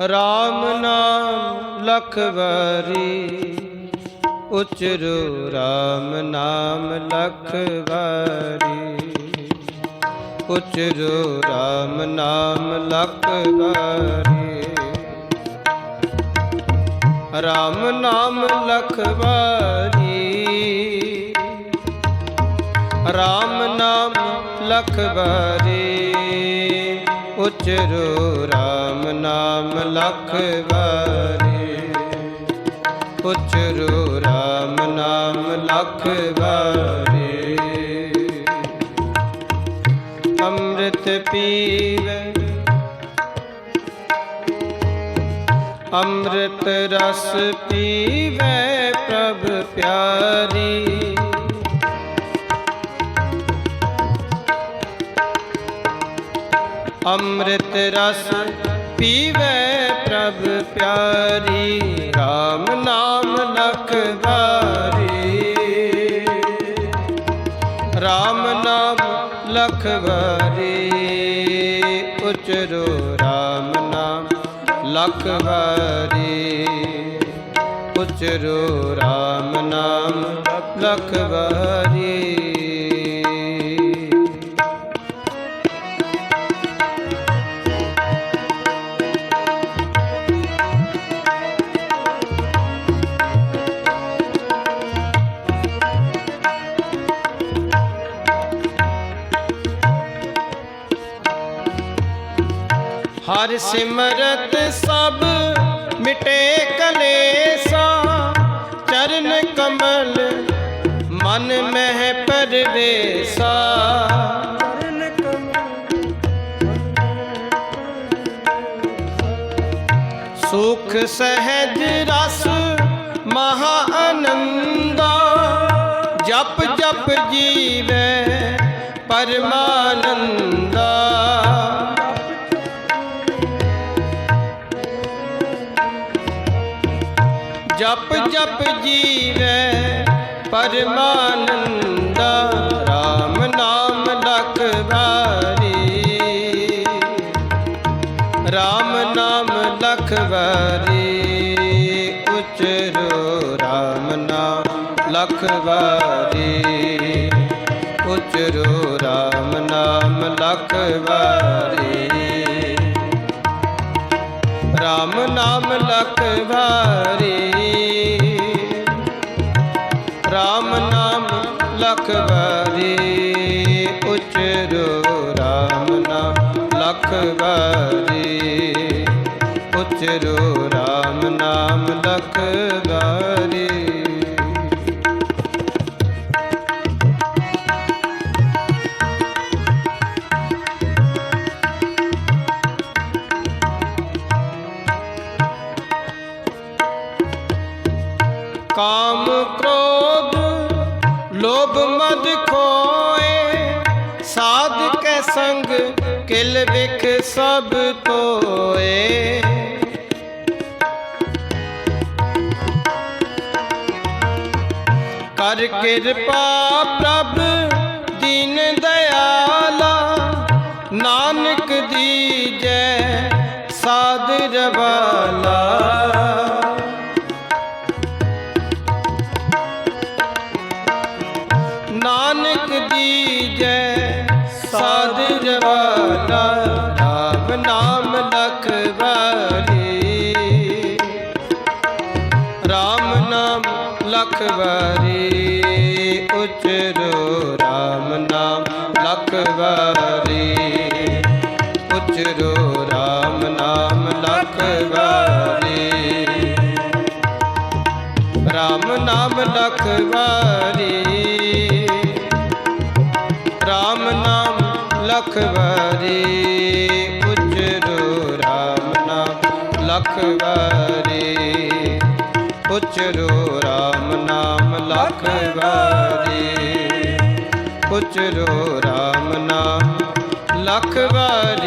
RAM ਨਾਮ ਲਖ ਵਾਰੀ, ਉਚਰੋ RAM ਨਾਮ ਲਖ ਵਾਰੀ, ਉਚਰੋ RAM ਨਾਮ ਲਖ ਵਾਰੀ। RAM ਨਾਮ ਲਖ ਵਾਰੀ RAM ਨਾਮ ਲਖ ਵਾਰੀ। ਉਚਰੋ RAM ਨਾਮ ਲਖ ਵਾਰੀ। ਉਚਰੋ RAM ਨਾਮ ਲਖ ਵਾਰੀ। ਅੰਮ੍ਰਿਤ ਪੀਵੇ। ਅੰਮ੍ਰਿਤ ਰਸ ਪੀਵੇ ਪ੍ਰਭ ਪਿਆਰੀ। ਅੰਮ੍ਰਿਤ ਰਸ ਪੀਵੇ ਪ੍ਰਭ ਪਿਆਰੀ RAM ਨਾਮ ਲਖ ਵਾਰੀ RAM ਨਾਮ ਲਖ ਵਾਰੀ ਉਚਰੋ RAM ਨਾਮ ਲਖ ਵਾਰੀ ਉਚਰੋ RAM ਨਾਮ ਲਖ ਵਾਰੀ ਹਰ ਸਿਮਰਤ ਸਭ ਮਿਟੇ ਕਲੇਸਾ ਚਰਨ ਕਮਲ ਮਨ ਮਹਿ ਪਰਵੇਸਾ ਸੁਖ ਸਹਿਜ ਰਸ ਮਹਾ ਆਨੰਦਾ ਜਪ ਜਪ ਜੀਵੇ ਪਰਮਾਨੰਦਾ। ਜਪ ਜਪ ਜੀਵੇ ਪਰਮਾਨੰਦਾ RAM ਨਾਮ ਲਖ ਵਾਰੀ। RAM ਨਾਮ ਲਖ ਵਾਰੀ, ਉਚਰੋ RAM ਨਾਮ ਲਖ ਵਾਰੀ। ਉਚਰੋ RAM ਨਾਮ ਲਖ ਵਾਰੀ। RAM ਨਾਮ ਲਖ RAM ਨਾਮ ਲਖ ਵਾਰੀ ਉਚਰੋ RAM ਨਾਮ ਲਖ ਵਾਰੀ। ਉਚਰੋ RAM ਨਾਮ ਲਖ ਵਾਰੀ। ਕਾਮ ਲੋਭ ਮਦ ਖੋਏ ਸਾਧ ਕੈ ਸੰਗ ਕਿਲ ਵਿਖ ਸਭ ਤੋਏ ਕਰ ਕਿਰਪਾ ਪ੍ਰਭ ਦੀਨ ਦਇਆਲਾ, ਨਾਨਕ ਦੀਜੈ ਸਾਧ ਰਵਾ ਨਾਨਕ ਦੀਜੈ ਸਾਧ ਜਵਾਨਾ ਨਾਮ ਨਾਮ ਲਖ ਵਾਰੀ RAM ਨਾਮ ਲਖ ਵਾਰੀ ਉਚਰੋ RAM ਨਾਮ ਲਖ ਵਾਰੀ ਉਚਰੋ RAM ਨਾਮ ਲਖ ਵਾਰੀ RAM ਨਾਮ ਲਖ ਵਾਰੀ ਲਖ ਵਾਰੀ ਉਚਰੋ ਰਾਮ ਨਾਮ ਲਖ ਵਾਰੀ ਉਚਰੋ ਰਾਮ ਨਾਮ ਲਖ ਵਾਰੀ ਉਚਰੋ ਰਾਮ ਨਾਮ ਲਖ ਵਾਰੀ